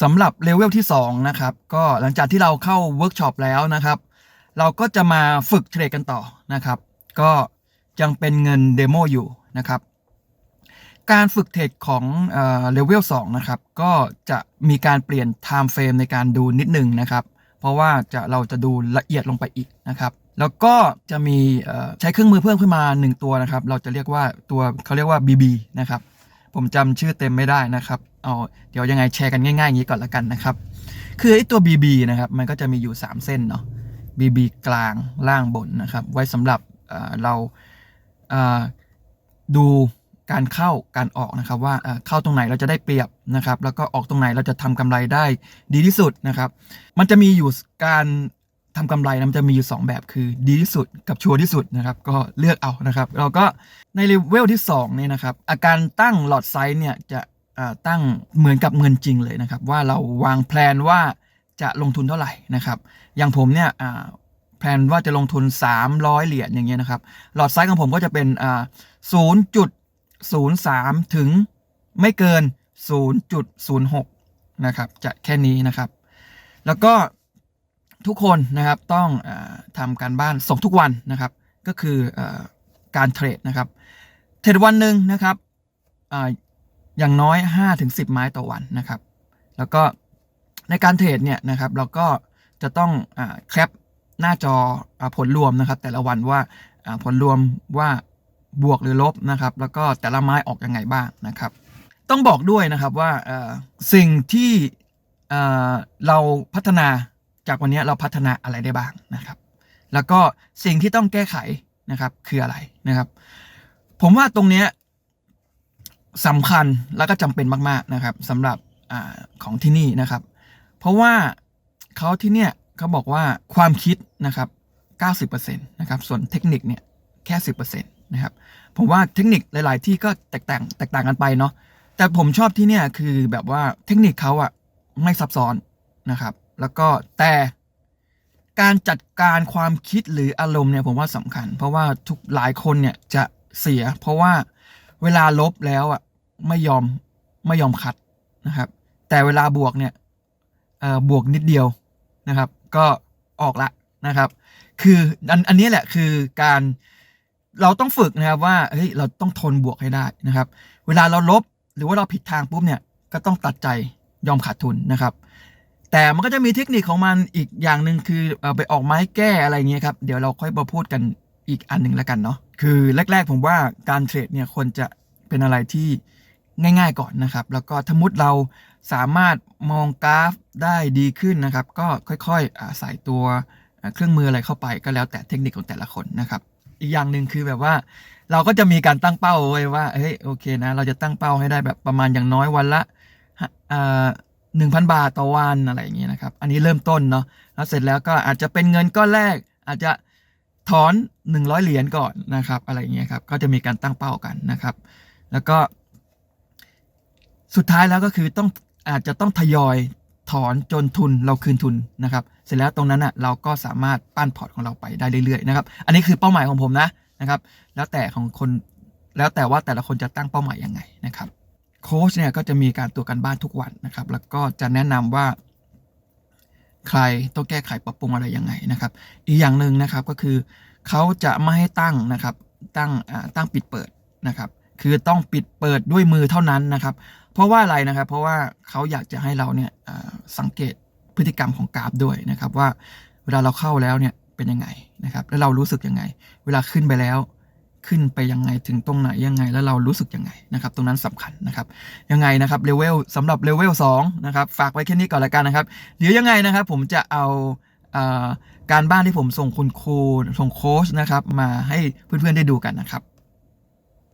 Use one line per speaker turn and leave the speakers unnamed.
สำหรับเลเวลที่ 2 นะครับ ก็หลังจากที่เราเข้าเวิร์กช็อปแล้วนะครับ เราก็จะมาฝึกเทรดกันต่อนะครับ ก็ยังเป็นเงินเดโมอยู่นะครับ การฝึกเทรดของเลเวล2นะครับ ก็จะมีการเปลี่ยน time frame ในการดูนิดนึงนะครับ เพราะว่าจะเราจะดูละเอียดลงไปอีกนะครับ แล้วก็จะมีใช้เครื่องมือเพิ่มขึ้นมา 1 ตัวนะครับ เราจะเรียกว่าตัวเขาเรียกว่า BB นะครับ ผมจำชื่อเต็มไม่ได้นะครับ เอาเดี๋ยวยังไงแชร์กันง่ายๆอย่างนี้ก่อนละกันนะครับ คือไอ้ตัว BB นะครับ มันก็จะมีอยู่ 3 เส้นเนาะ BB กลางล่างบนนะครับ ไว้สำหรับเราดูการเข้าการออกนะครับ ว่าเข้าตรงไหนเราจะได้เปรียบนะครับ แล้วก็ออกตรงไหนเราจะทำกำไรได้ดีที่สุดนะครับ มันจะมีอยู่การทำกำไรนะมันจะมีอยู่ 2 แบบคือดีที่สุดกับชัวร์ที่สุดนะครับ ก็เลือกเอานะครับ เราก็ในเลเวลที่2เนี่ยนะครับ อาการตั้งหลอดไซส์เนี่ยจะ ตั้งเหมือนกับเงินจริงเลยนะครับ ว่าเราวางแพลนว่าจะลงทุนเท่าไหร่นะครับ อย่างผมเนี่ยแพลนว่าจะลงทุน 300 เหรียญอย่างเงี้ยนะครับ หลอดไซส์ของผมก็จะเป็นอ่า0.03ถึงไม่เกิน 0.06 นะครับ จะแค่นี้นะครับ แล้วก็ทุกคนนะครับต้องอทำการบ้านส่งทุกวันนะครับ ก็คืออการเทรดนะครับ เทรดวันหนึ่งนะครับ อย่างน้อย 5-10 ไม้ต่อวันนะครับ แล้วก็ในการเทรดเนี่ยนะครับเราก็จะต้องอแคปหน้าจออผลรวมนะครับ แต่ละวันว่าผลรวมว่าบวกหรือลบนะครับ แล้วก็แต่ละไม้ออกยังไงบ้างนะครับ ต้องบอกด้วยนะครับว่าสิ่งที่เอ่อเราพัฒนาจากวันนี้เราพัฒนาอะไรได้บ้างนะครับ แล้วก็สิ่งที่ต้องแก้ไขนะครับคืออะไรนะครับ ผมว่าตรงเนี้ย สำคัญแล้วก็จำเป็นมาก ๆนะครับสำหรับอของที่นี่นะครับ เพราะว่าเขาที่เนี่ยเขาบอกว่าความคิดนะครับ 90%นะครับ ส่วนเทคนิคเนี่ยแค่ 10%นะครับ ผมว่าเทคนิคหลาย ๆ ที่ก็แตกต่างแตกต่างกันไปเนาะ แต่ผมชอบที่เนี่ยคือแบบว่าเทคนิคเขาอะไม่ซับซ้อนนะครับ แล้วก็แต่การจัดการความคิดหรืออารมณ์เนี่ยผมว่าสำคัญ เพราะว่าทุกหลายคนเนี่ยจะเสีย เพราะว่าเวลาลบแล้วอะ ไม่ยอมไม่ยอมคัดนะครับ แต่เวลาบวกเนี่ยเอ่อบวกนิดเดียวนะครับ ก็ออกละนะครับ คืออันอันนี้แหละคือการเราต้องฝึกนะครับว่าเฮ้ยเราต้องทนบวกให้ได้นะครับ เวลาเราลบหรือว่าเราผิดทางปุ๊บเนี่ยก็ต้องตัดใจยอมขาดทุนนะครับ แต่มันก็จะมีเทคนิคของมันอีกอย่างหนึ่งคือเอาไปออกไม้แก้อะไรเงี้ยครับเดี๋ยวเราค่อยมาพูดกันอีกอันหนึ่งแล้วกันเนาะคือแรก ๆ ผมว่าการเทรดเนี่ยควรจะเป็นอะไรที่ ง่ายๆก่อนนะครับ แล้วก็ถ้ามุดเราสามารถมองกราฟได้ดีขึ้นนะครับ ก็ค่อยๆใส่ตัวเครื่องมืออะไรเข้าไปก็แล้วแต่เทคนิคของแต่ละคนนะครับ อีกอย่างหนึ่งคือแบบว่าเราก็จะมีการตั้งเป้าไว้ว่าเฮ้ยโอเคนะ เราจะตั้งเป้าให้ได้แบบประมาณอย่างน้อยวันละหนึ่งพันบาทต่อวันอะไรอย่างเงี้ยนะครับ อันนี้เริ่มต้นเนาะแล้วเสร็จแล้วก็อาจจะเป็นเงินก้อนแรก อาจจะถอน 100 เหรียญก่อนนะครับ อะไรอย่างเงี้ยครับก็จะมีการตั้งเป้ากันนะครับ แล้วก็ สุดท้ายแล้วก็คือต้องอาจจะต้องทยอยถอนจนทุนเราคืนทุนนะครับ เสร็จแล้วตรงนั้นอะเราก็สามารถปั้นพอร์ตของเราไปได้เรื่อยๆนะครับ อันนี้คือเป้าหมายของผมนะนะครับ แล้วแต่ของคนแล้วแต่ว่าแต่ละคนจะตั้งเป้าหมายยังไงนะครับโค้ชเนี่ยก็จะมีการตรวจการบ้านทุกวันนะครับ แล้วก็จะแนะนำว่า ใครต้องแก้ไขปรับปรุงอะไรยังไงนะครับ อีกอย่างหนึ่งนะครับก็คือเขาจะไม่ให้ตั้งนะครับ ตั้งอ่าตั้งปิดเปิดนะครับ คือต้องปิดเปิดด้วยมือเท่านั้นนะครับ เพราะว่าอะไรนะครับ เพราะว่าเขาอยากจะให้เราเนี่ยสังเกตพฤติกรรมของกราฟด้วยนะครับ ว่าเวลาเราเข้าแล้วเนี่ยเป็นยังไงนะครับ แล้วเรารู้สึกยังไง เวลาขึ้นไปแล้วขึ้นไปยังไงถึงตรงไหนยังไงแล้วเรารู้สึกยังไงนะครับ ตรงนั้นสำคัญนะครับ ยังไงนะครับเลเวลสำหรับเลเวล2นะครับฝากไว้แค่นี้ก่อนละกันนะครับเดี๋ยวยังไงนะครับ ผมจะเอาเอการบ้านที่ผมส่งคุณครูส่งโค้ชนะครับ มาให้เพื่อนๆได้ดูกันนะครับ